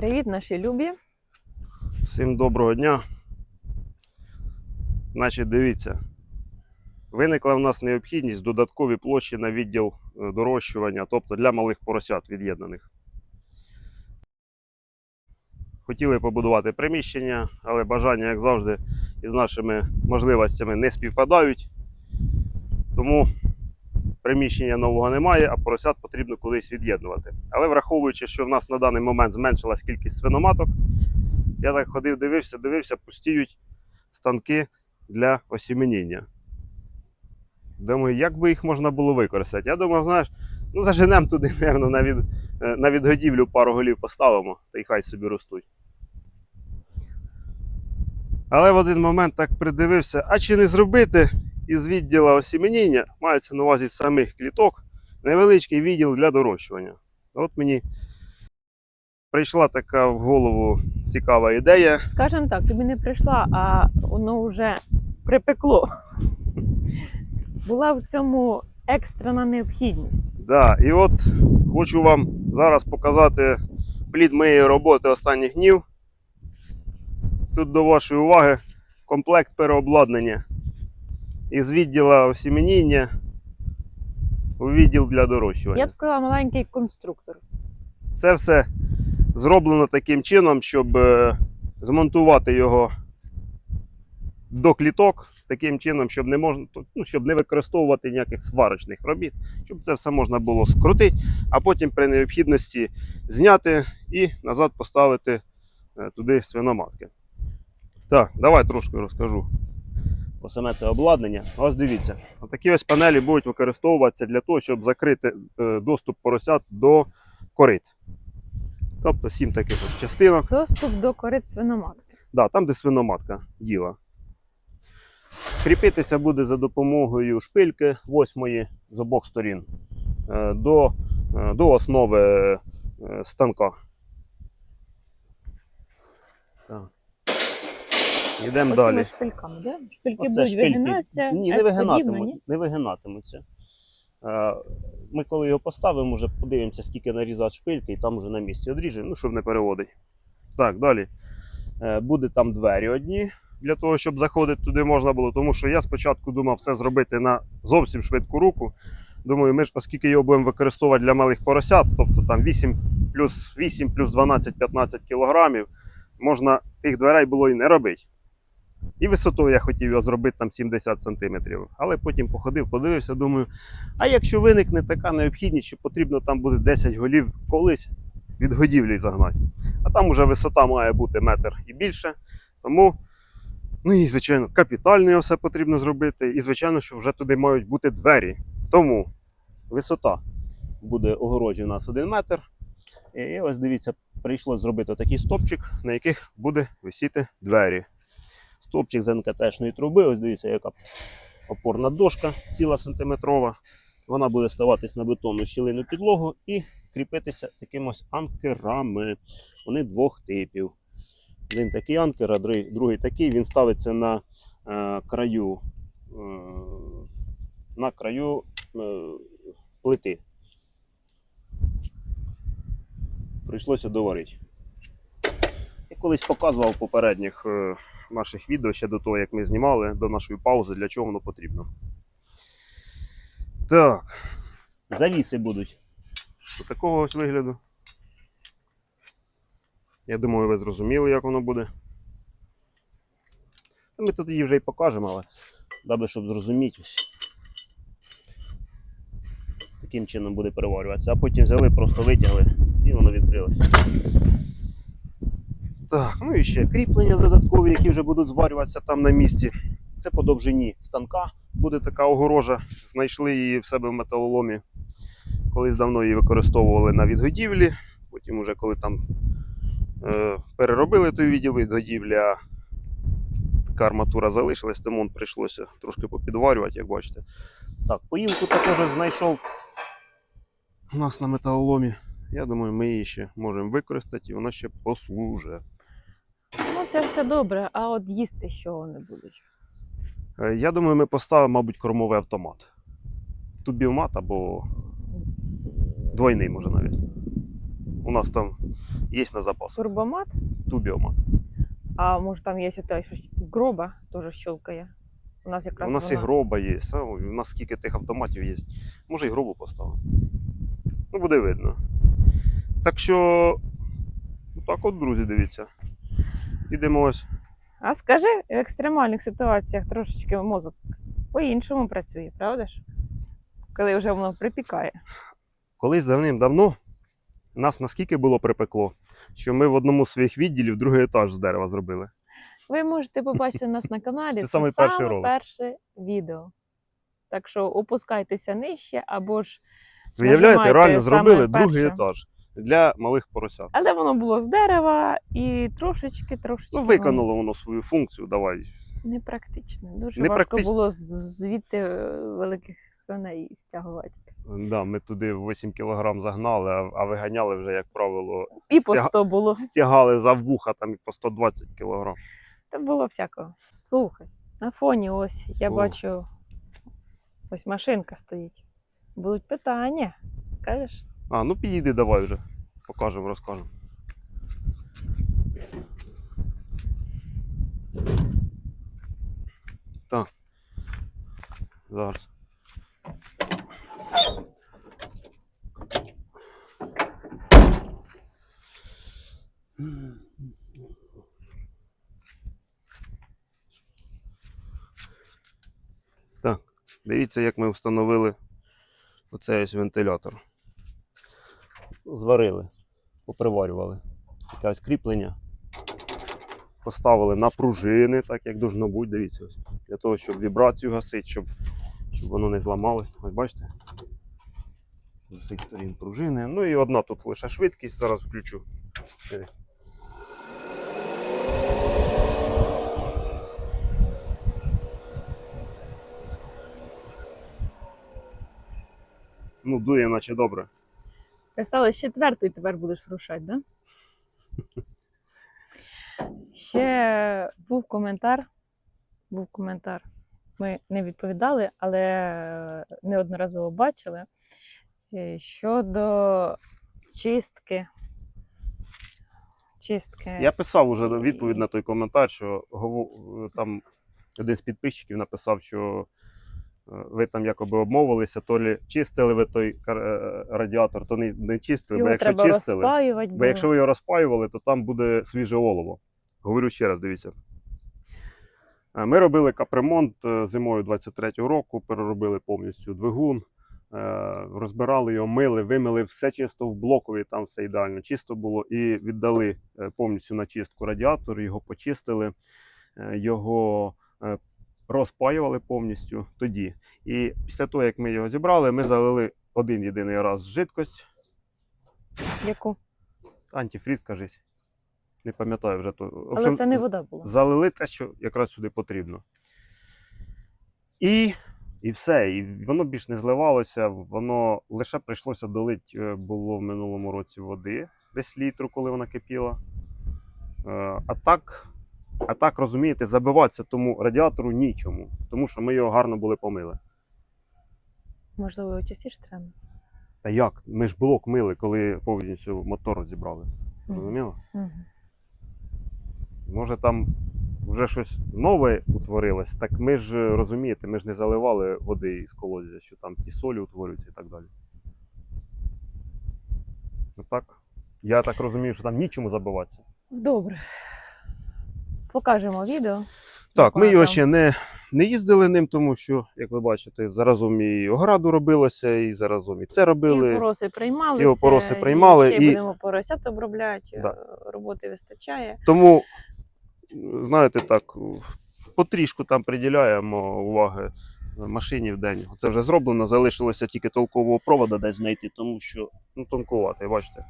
Привіт, наші любі. Всім доброго дня. Значить, дивіться, виникла в нас необхідність додаткові площі на відділ е, дорощування, тобто для малих поросят від'єднаних. Хотіли побудувати приміщення, але бажання, як завжди, із нашими можливостями не співпадають. Тому приміщення нового немає, а поросят потрібно колись від'єднувати. Але враховуючи, що в нас на даний момент зменшилась кількість свиноматок, я так ходив, дивився, дивився, пустіють станки для осіменіння. Думаю, як би їх можна було використати? Я думав, знаєш, ну заженемо туди, мабуть, на, від, е, на відгодівлю пару голів поставимо, та й хай собі ростуть. Але в один момент так придивився, а чи не зробити із відділу осіменіння, мається на увазі самих кліток, невеличкий відділ для дорощування. От мені прийшла така в голову цікава ідея. Скажем так, тобі не прийшла, а воно вже припекло. Була в цьому екстрена необхідність. Да, і от хочу вам зараз показати плід моєї роботи останніх днів. Тут до вашої уваги комплект переобладнання із відділу осіменіння у відділ для дорощування. Я б сказала, маленький конструктор. Це все зроблено таким чином, щоб е, змонтувати його до кліток, таким чином, щоб не можна, ну, щоб не використовувати ніяких сварочних робіт, щоб це все можна було скрутити, а потім при необхідності зняти і назад поставити е, туди свиноматки. Так, давай трошки розкажу про саме це обладнання. Ось дивіться, такі ось панелі будуть використовуватися для того, щоб закрити е, доступ поросят до корит. Тобто сім таких от частинок, Доступ до корит свиноматки. да, там, де свиноматка їла. Кріпитися буде за допомогою шпильки восьмої з обох сторін е, до, е, до основи станка. Так. Йдемо Оцими далі. шпильками, да? Шпильки Оце будуть шпильки. вигинатися, Ні, не вигинатимуть, не вигинатимуться. Е, Ми коли його поставимо, вже подивимося, скільки нарізати шпильки, і там вже на місці одріжемо, ну, щоб не переводить. Так, далі. Е, Буде там двері одні для того, щоб заходити туди можна було. Тому що я спочатку думав все зробити на зовсім швидку руку. Думаю, ми ж, оскільки його будемо використовувати для малих поросят, тобто там 8 плюс 8 плюс 12-15 кілограмів, можна тих дверей було і не робити. І висотою я хотів його зробити там 70 сантиметрів. Але потім походив, подивився, думаю, а якщо виникне така необхідність, що потрібно там буде 10 голів колись від годівлі загнати. А там уже висота має бути метр і більше. Тому, ну і звичайно, капітально все потрібно зробити. І, звичайно, що вже туди мають бути двері. Тому висота буде огорожі у нас 1 метр. І ось дивіться, прийшлося зробити такий стопчик, на яких буде висіти двері стовпчик з НКТшної труби. Ось дивіться, яка опорна дошка ціла сантиметрова. Вона буде ставатись на бетонну щілину підлогу і кріпитися таким ось анкерами. Вони двох типів. Один такий анкер, а другий такий. Він ставиться на е, краю, е, на краю е, плити. Прийшлося доварити. Я колись показував в попередніх е, наших відео ще до того, як ми знімали, до нашої паузи, для чого воно потрібно. Так. Завіси будуть. Ось такого ось вигляду. Я думаю, ви зрозуміли, як воно буде. Ну, Ми тут її вже і покажемо, але даби, щоб зрозуміти ось. Таким чином буде переварюватися. А потім взяли, просто витягли і воно відкрилося. Так, ну і ще кріплення додаткові, які вже будуть зварюватися там на місці. Це по довжині станка. Буде така огорожа. Знайшли її в себе в металоломі. Колись давно її використовували на відгодівлі. Потім, уже коли там е, переробили той відділ відгодівлі, а така арматура залишилась, тому прийшлося трошки попідварювати, як бачите. Так, поїлку також знайшов у нас на металоломі. Я думаю, ми її ще можемо використати і вона ще послужить. Ну, це все добре, а от їсти що вони будуть? Е, Я думаю, ми поставимо, мабуть, кормовий автомат. Тут бівмат або двойний, може навіть. У нас там є на запас Турбомат. тубіомат. А може там є той, що гроба теж щелкає. У нас якраз У нас і гроба є, а, у нас скільки тих автоматів є. Може і гробу поставимо. Ну, буде видно. Так що, так от, друзі, дивіться. Ідемо ось. А скажи, в екстремальних ситуаціях трошечки мозок по-іншому працює, правда ж? Коли вже воно припікає. Колись давним-давно нас наскільки було припекло, що ми в одному з своїх відділів другий етаж з дерева зробили. Ви можете побачити нас на каналі. Це Це, саме перший ролик. перше відео. Так що опускайтеся нижче або ж. Виявляєте, реально зробили другий етаж для малих поросят. Але воно було з дерева і трошечки, трошечки. Ну, виконало воно свою функцію, давай. Непрактично. Дуже Непрактично. важко було звідти е, великих свиней стягувати. Да, ми туди 8 кілограм загнали, а, виганяли вже, як правило, І по Стяга- 100 було. стягали за вуха там і по 120 кілограм. Та було всякого. Слухай, на фоні ось я О. бачу, ось машинка стоїть. Будуть питання. Скажеш? А, ну підійди, давай вже. Покажемо, розкажемо. Так. Зараз. Так, дивіться, як ми встановили оцей ось вентилятор зварили, поприварювали. Таке ось кріплення. Поставили на пружини, так як должно бути. Дивіться, ось. Для того, щоб вібрацію гасити, щоб, щоб воно не зламалось. Ось бачите? З усіх сторін пружини. Ну і одна тут лише швидкість, зараз включу. Ну, дує, наче добре. Писали, з четвертої тепер будеш рушати, да? Ще був коментар. Був коментар. Ми не відповідали, але неодноразово бачили. е, Щодо чистки. Чистки. Я писав уже відповідь на той коментар, що там один з підписчиків написав, що е, ви там якоби обмовилися, то лі чистили ви той е, радіатор, то не, не чистили, Його бо якщо треба чистили, розпаювати. бо якщо ви його розпаювали, то там буде свіже олово. Говорю ще раз, дивіться. Е, Ми робили капремонт е, зимою 23-го року, переробили повністю двигун, розбирали його, мили, вимили все чисто в блокові, там все ідеально чисто було. І віддали повністю на чистку радіатор, його почистили, його розпаювали повністю тоді. І після того, як ми його зібрали, ми залили один єдиний раз жидкость. Яку? Антифріз, кажись. Не пам'ятаю вже то. В Але общем, це не вода була. залили те, що якраз сюди потрібно. І, і все. І воно більш не зливалося, воно лише прийшлося долити е, було в минулому році води, десь літру, коли вона кипіла. Е, А так, а так, розумієте, забиватися тому радіатору нічому, тому що ми його гарно були помили. Можливо, його частіше треба. Та як? Ми ж блок мили, коли повністю мотор розібрали. Мгм. Зрозуміло? Мгм. Може там вже щось нове утворилось, так ми ж розумієте, ми ж не заливали води із колодязя, що там ті солі утворюються і так далі. Ну так. Я так розумію, що там нічому забиватися. Добре. Покажемо відео. Так, ми його ще не, не їздили ним, тому що, як ви бачите, заразом і ограду робилося, і заразом і це І робили. опороси приймалися. і опороси приймали, І ще і- будемо поросят обробляти. Да. е, Роботи вистачає. Тому, знаєте, так, потрішку там приділяємо уваги машині в день. Це вже зроблено, залишилося тільки толкового провода десь знайти, тому що ну, тонкуватий, бачите.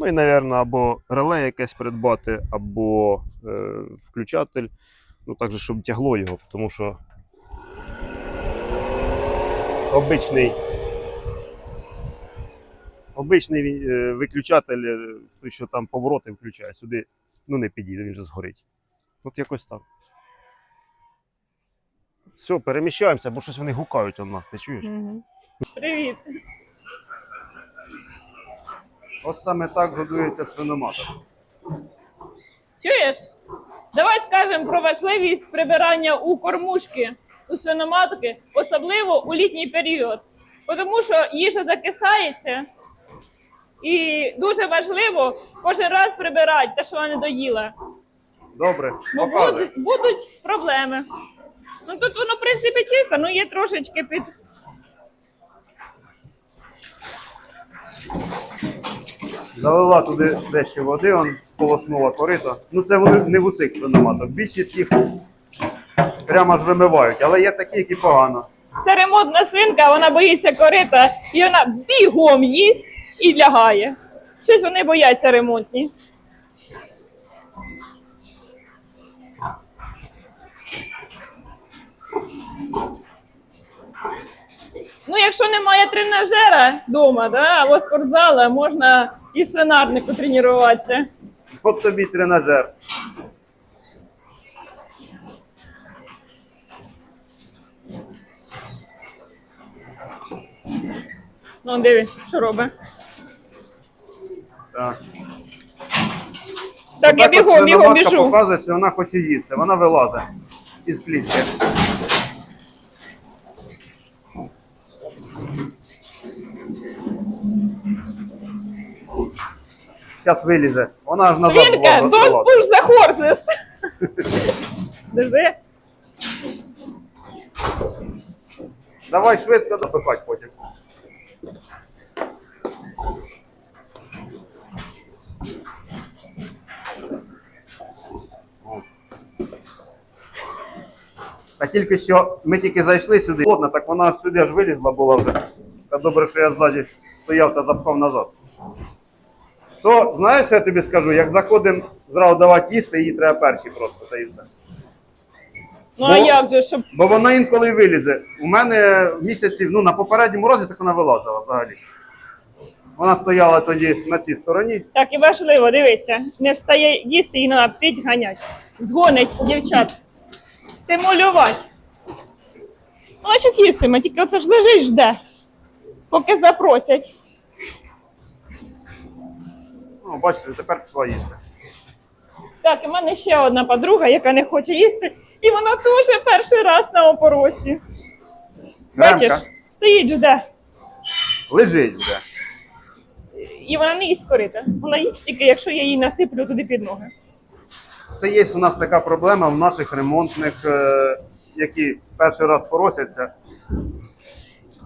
Ну і, мабуть, або реле якесь придбати, або е, включатель. Ну, так же, щоб тягло його, тому що обичний. Обичний е, виключатель, е, той, що там повороти включає, сюди ну не підійде, він же згорить. От якось так. Все, переміщаємося, бо щось вони гукають у нас, ти чуєш? Мгм. Привіт. Ось саме так годується свиноматок. Чуєш? Давай скажемо про важливість прибирання у кормушки, у свиноматки, особливо у літній період. Тому що їжа закисається, і дуже важливо кожен раз прибирати те, що вона не доїла. Добре, Бо показуй. будуть, будуть проблеми. Ну тут воно, в принципі, чисто, ну є трошечки під. Залила туди дещо води, он сполоснула корито. Ну це вони не в усіх свиноматок. Більшість їх прямо ж вимивають, але є такі, які погано. Це ремонтна свинка, вона боїться корита, і вона бігом їсть і лягає. Щось вони бояться ремонтні. Ну, якщо немає тренажера вдома, да, або спортзала, можна і свинарнику тренуватися. От тобі тренажер. Ну, диви, що робить. Так. Так, я бігом, бігом свиноматка біжу. показує, що вона хоче їсти. Вона вилазить із клітки. Зараз вилізе. Вона ж назад Свинка, була don't push the horses. Держи. Давай швидко допихать потім. Та тільки що ми тільки зайшли сюди, Ладно, так вона аж сюди аж вилізла була вже. Та добре, що я ззаді стояв та запхав назад. То знаєш, що я тобі скажу? Як заходимо зразу давати їсти, її треба перші просто та і все. Ну а Бо- як же, щоб Бо вона інколи вилізе. У мене в місяці, ну на попередньому розі так вона вилазила взагалі. Вона стояла тоді на цій стороні. так і важливо, дивися, не встає їсти і треба підганять. Згонить дівчат. Стимулювати. Вона щось їстиме, тільки оце ж лежить жде. Поки запросять. Ну, бачите, тепер пішла їсти. Так, і в мене ще одна подруга, яка не хоче їсти, і вона теж перший раз на опоросі. Бачиш, стоїть жде. лежить вже. І вона не їсть корита. Вона їсть тільки, якщо я їй насиплю туди під ноги. Це є у нас така проблема в наших ремонтних, е, які перший раз поросяться.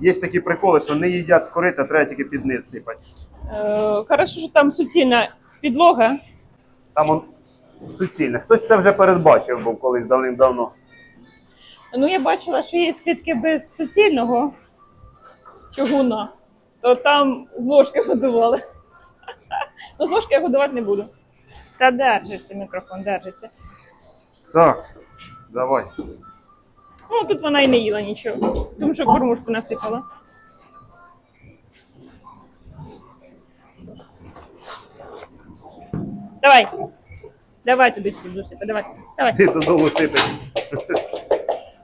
Є такі приколи, що не їдять з корита, треба тільки під низ сипати. Е, хорошо, що там суцільна підлога. Там он суцільне. Хтось це вже передбачив був колись давним-давно. Ну, я бачила, що є клітки без суцільного чугуна, то там з ложки годували. Ну, з ложки я годувати не буду. Та держиться мікрофон, держиться. Так, давай. Ну, тут вона і не їла нічого, тому що кормушку насипала. Давай. Давай туди сюди досипи, давай. Давай. Ти додолу сипиш.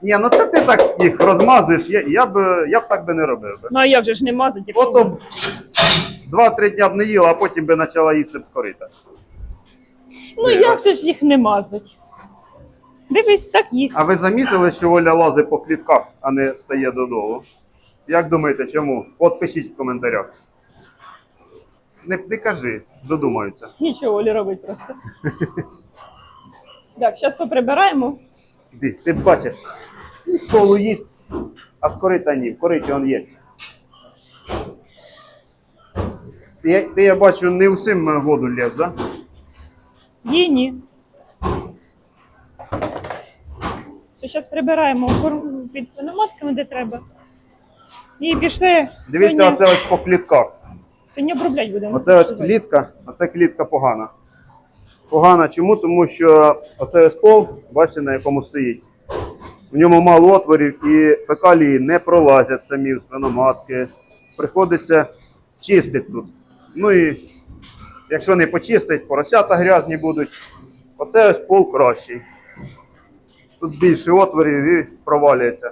Ні, ну це ти так їх розмазуєш. Я, я б я б так би не робив. би. Ну а як же ж не мазати, якщо... Ото б два-три дня б не їла, а потім би почала їсти б з корита. Ну як же ж їх не мазать? Дивись, так їсть. А ви замітили, що Оля лазить по клітках, а не стає додолу? Як думаєте, чому? От пишіть в коментарях. Не, не кажи, додумаються. Нічого Олі робить просто. Так, зараз поприбираємо. Ти, ти бачиш, і з їсть, а з корита ні. В кориті он є. Ти, я- ти, я бачу, не усім воду лєш, да? Їй ні. Це зараз прибираємо під свиноматками, де треба. І пішли. Дивіться, оце ось по клітках. Сьогодні обробляти будемо. Оце ось Що клітка, оце клітка погана. Погана чому? Тому що оце ось пол, бачите, на якому стоїть. В ньому мало отворів і фекалії не пролазять самі в свиноматки. Приходиться чистити тут. Ну і якщо не почистить, поросята грязні будуть. Оце ось пол кращий. Тут більше отворів і провалюється.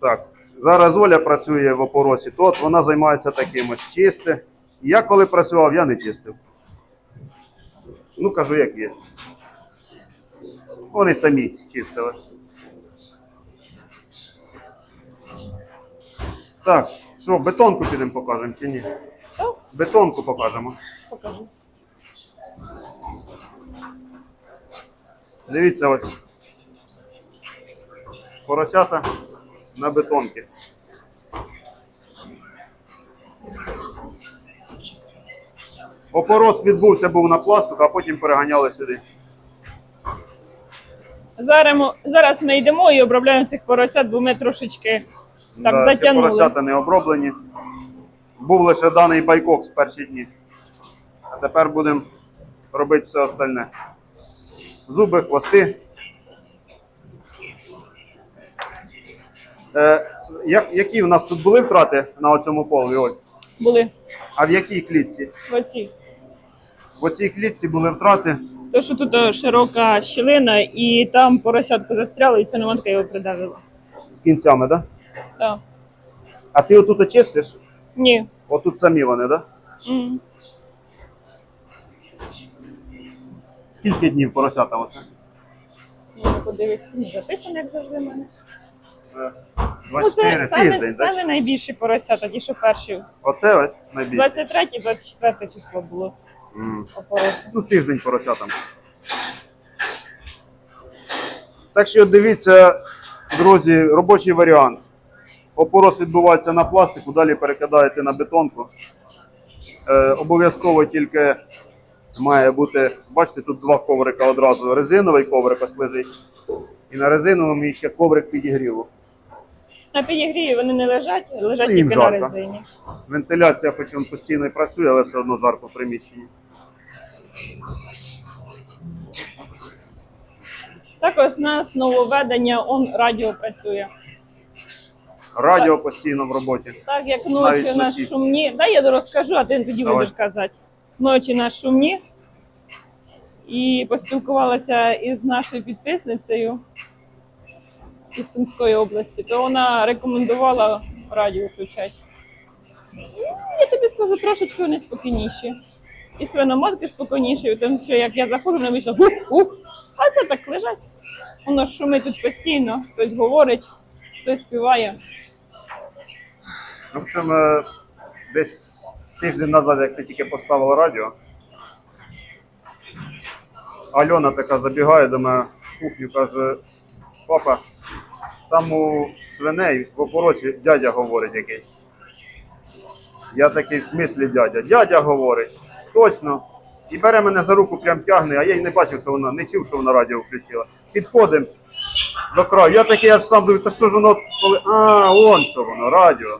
Так, Зараз Оля працює в опоросі, то от вона займається таким ось чисте. Я коли працював, я не чистив. Ну, кажу, як є. Вони самі чистили. Так, що, бетонку підемо покажемо чи ні? Бетонку покажемо. покажу. Дивіться ось. Поросята на бетонки. Опорос відбувся був на пластику, а потім переганяли сюди. Зараз ми, зараз ми йдемо і обробляємо цих поросят, бо ми трошечки так Да, затягнули. Поросята не оброблені. Був лише даний байкок з перші дні. А тепер будемо робити все остальне. Зуби, хвости. Е, як, які в нас тут були втрати на цьому полі? Оль? Були А в якій клітці? в оці. В оцій клітці були втрати. То, що тут е, широка щілина, і там поросятку застряли, і свиноматка його придавила. з кінцями, так? Да? Так. А ти отут очистиш? Ні. Отут самі вони, так? Да? М. Скільки днів поросята оце? Ну, подивіться, записано, як завжди в мене. Ну, це 24 саме, тиждень, саме найбільші поросята, ті, що перші. Оце ось найбільше. 23 24 число було М. опороси. Ну, тиждень поросятам. Так що дивіться, друзі, робочий варіант. Опорос відбувається на пластику, далі перекидаєте на бетонку. Е, обов'язково тільки має бути, бачите, тут два коврика одразу. Резиновий коврик ось лежить. І на резиновому ще коврик підігріву. На підігріві вони не лежать, лежать Ну, їм тільки на резині. Вентиляція, хоч він постійно і працює, але все одно жарко в приміщенні. Також у нас нововведення он радіо працює. Радіо постійно в роботі. Так як ночі Навіть у нас шумні. Дай я розкажу, а ти тоді Давай. будеш казати. Ночі у нас шумні. І поспілкувалася із нашою підписницею із Сумської області, то вона рекомендувала радіо включати. Ну, Я тобі скажу, трошечки вони спокійніші. І свиноматки спокійніші, тому що як я заходжу, вони вийшло ух, ух, а це так лежать. Воно шумить тут постійно, хтось говорить, хтось співає. В общем, е, десь тиждень назад, як ти тільки поставила радіо, Альона така забігає до мене в кухню, каже: папа, там у свиней в опороці дядя говорить якийсь. Я такий в смислі дядя. Дядя говорить, точно. І бере мене за руку, прям тягне, а я й не бачив, що вона, не чув, що вона радіо включила. Підходимо до краю. Я такий аж сам думаю, та що ж воно, коли. А, он що воно, радіо.